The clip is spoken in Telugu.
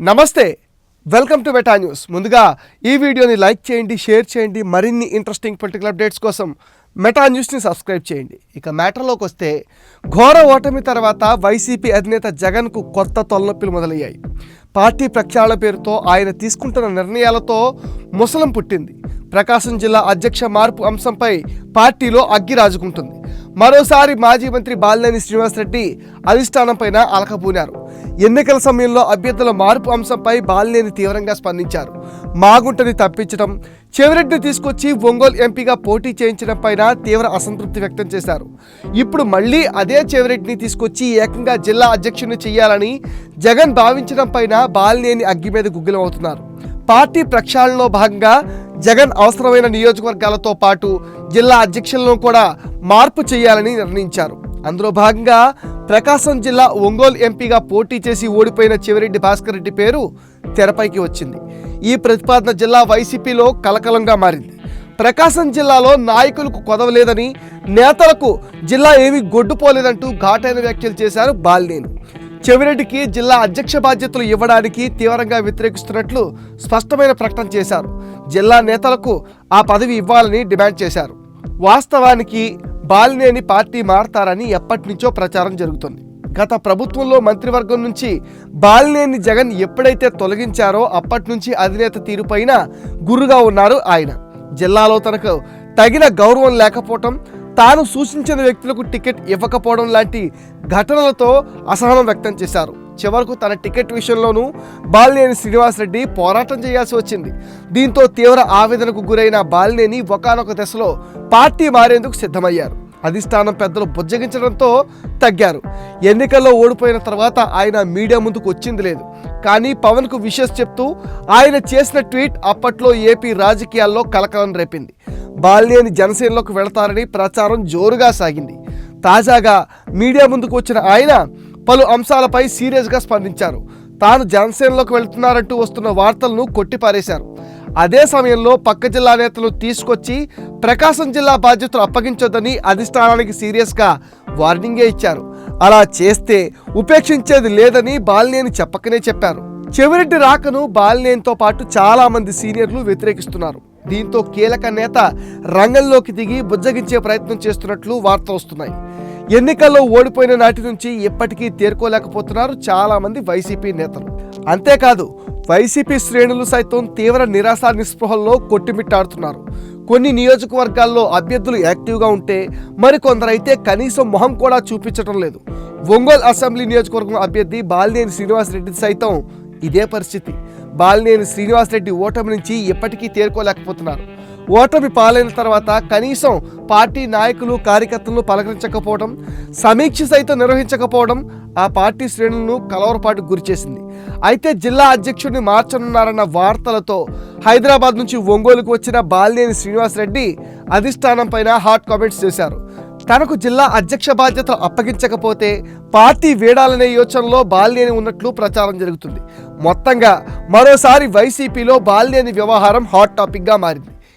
నమస్తే వెల్కమ్ టు మెటా న్యూస్. ముందుగా ఈ వీడియోని లైక్ చేయండి షేర్ చేయండి మరిన్ని ఇంట్రెస్టింగ్ పొలిటికల్ అప్డేట్స్ కోసం మెటా న్యూస్ని సబ్స్క్రైబ్ చేయండి. ఇక మ్యాటర్లోకి వస్తే ఘోర ఓటమి తర్వాత వైసీపీ అధినేత జగన్కు కొత్త తొలనొప్పులు మొదలయ్యాయి. పార్టీ ప్రక్షాళన పేరుతో ఆయన తీసుకుంటున్న నిర్ణయాలతో ముసలం పుట్టింది. ప్రకాశం జిల్లా అధ్యక్ష మార్పు అంశంపై పార్టీలో అగ్గి రాజుకుంటుంది. మరోసారి మాజీ మంత్రి బాలినేని శ్రీనివాసరెడ్డి అధిష్టానం పైన అలకబూనారు ఎన్నికల సమయంలో అభ్యర్థుల మార్పు అంశంపై బాలినేని తీవ్రంగా స్పందించారు. మాగుంటని తప్పించడం చెవిరెడ్డిని తీసుకొచ్చి ఒంగోలు ఎంపీగా పోటీ చేయించడం పైన తీవ్ర అసంతృప్తి వ్యక్తం చేశారు. ఇప్పుడు మళ్ళీ అదే చెవిరెడ్డిని తీసుకొచ్చి ఏకంగా జిల్లా అధ్యక్షుడిని చేయాలని జగన్ భావించడం పైన బాలినేని అగ్గి మీద గుగ్గిలమవుతున్నారు. పార్టీ ప్రక్షాళనలో భాగంగా జగన్ అవసరమైన నియోజకవర్గాలతో పాటు జిల్లా అధ్యక్షులను కూడా మార్పు చేయాలని నిర్ణయించారు. అందులో భాగంగా ప్రకాశం జిల్లా ఒంగోలు ఎంపీగా పోటీ చేసి ఓడిపోయిన చివరెడ్డి భాస్కర్ రెడ్డి పేరు తెరపైకి వచ్చింది. ఈ ప్రతిపాదన జిల్లా వైసీపీలో కలకలంగా మారింది. ప్రకాశం జిల్లాలో నాయకులకు కొదవలేదని నేతలకు జిల్లా ఏమీ గొడ్డుపోలేదంటూ ఘాటైన వ్యాఖ్యలు చేశారు బాలినేని. చెవిరెడ్డికి జిల్లా అధ్యక్ష బాధ్యతలు ఇవ్వడానికి తీవ్రంగా వ్యతిరేకిస్తున్నట్లు స్పష్టమైన ప్రకటన చేశారు. జిల్లా నేతలకు ఆ పదవి ఇవ్వాలని డిమాండ్ చేశారు. వాస్తవానికి బాలినేని పార్టీ మారతారని ఎప్పటి నుంచో ప్రచారం జరుగుతుంది. గత ప్రభుత్వంలో మంత్రివర్గం నుంచి బాలినేని జగన్ ఎప్పుడైతే తొలగించారో అప్పటి నుంచి అధినేత తీరుపైన గురుగా ఉన్నారు ఆయన. జిల్లాలో తనకు తగిన గౌరవం లేకపోవటం తాను సూచించిన వ్యక్తులకు టికెట్ ఇవ్వకపోవడం లాంటి ఘటనలతో అసహనం వ్యక్తం చేశారు. చివరకు తన టికెట్ విషయంలోనూ బాలినేని శ్రీనివాసరెడ్డి పోరాటం చేయాల్సి వచ్చింది. దీంతో తీవ్ర ఆవేదనకు గురైన బాలినేని ఒకనొక దశలో పార్టీ మారేందుకు సిద్ధమయ్యారు. అధిష్టానం పెద్దలు బుజ్జగించడంతో తగ్గారు. ఎన్నికల్లో ఓడిపోయిన తర్వాత ఆయన మీడియా ముందుకు వచ్చింది లేదు. కానీ పవన్కు విషెస్ చెప్తూ ఆయన చేసిన ట్వీట్ అప్పట్లో ఏపీ రాజకీయాల్లో కలకలం రేపింది. బాలినేని జనసేనలోకి వెళతారని ప్రచారం జోరుగా సాగింది. తాజాగా మీడియా ముందుకు వచ్చిన ఆయన పలు అంశాలపై సీరియస్గా స్పందించారు. తాను జనసేనలోకి వెళ్తున్నారంటూ వస్తున్న వార్తలను కొట్టిపారేశారు. అదే సమయంలో పక్క జిల్లా నేతలు తీసుకొచ్చి ప్రకాశం జిల్లా బాధ్యతలు అప్పగించొద్దని అధిష్టానానికి సీరియస్గా వార్నింగే ఇచ్చారు. అలా చేస్తే ఉపేక్షించేది లేదని బాలినేని చెప్పకనే చెప్పారు. చెవిరెడ్డి రాకను బాలినేనితో పాటు చాలామంది సీనియర్లు వ్యతిరేకిస్తున్నారు. దీంతో కీలక నేత రంగంలోకి దిగి బుజ్జగించే ప్రయత్నం చేస్తున్నట్లు వార్తలు వస్తున్నాయి. ఎన్నికల్లో ఓడిపోయిన నాటి నుంచి ఇప్పటికీ తేరుకోలేకపోతున్నారు చాలా మంది వైసీపీ నేతలు. అంతేకాదు వైసీపీ శ్రేణులు సైతం తీవ్ర నిరాశ నిస్పృహల్లో కొట్టిమిట్టాడుతున్నారు. కొన్ని నియోజకవర్గాల్లో అభ్యర్థులు యాక్టివ్గా ఉంటే మరికొందరైతే కనీసం మొహం కూడా చూపించడం లేదు. ఒంగోలు అసెంబ్లీ నియోజకవర్గం అభ్యర్థి బాలినేని శ్రీనివాసరెడ్డి సైతం ఇదే పరిస్థితి. బాలినేని శ్రీనివాసరెడ్డి ఓటమి నుంచి ఎప్పటికీ తేరుకోలేకపోతున్నారు. ఓటమి పాలైన తర్వాత కనీసం పార్టీ నాయకులు కార్యకర్తలను పలకరించకపోవడం సమీక్ష సైతం నిర్వహించకపోవడం ఆ పార్టీ శ్రేణులను కలవరపాటుకు గురిచేసింది అయితే జిల్లా అధ్యక్షుడిని మార్చనున్నారన్న వార్తలతో హైదరాబాద్ నుంచి ఒంగోలుకు వచ్చిన బాలినేని శ్రీనివాసరెడ్డి అధిష్టానం పైన హాట్ కామెంట్స్ చేశారు. తనకు జిల్లా అధ్యక్ష బాధ్యతలు అప్పగించకపోతే పార్టీ వీడాలనే యోచనలో బాలినేని ఉన్నట్లు ప్రచారం జరుగుతుంది. మొత్తంగా మరోసారి వైసీపీలో బాలినేని వ్యవహారం హాట్ టాపిక్గా మారింది.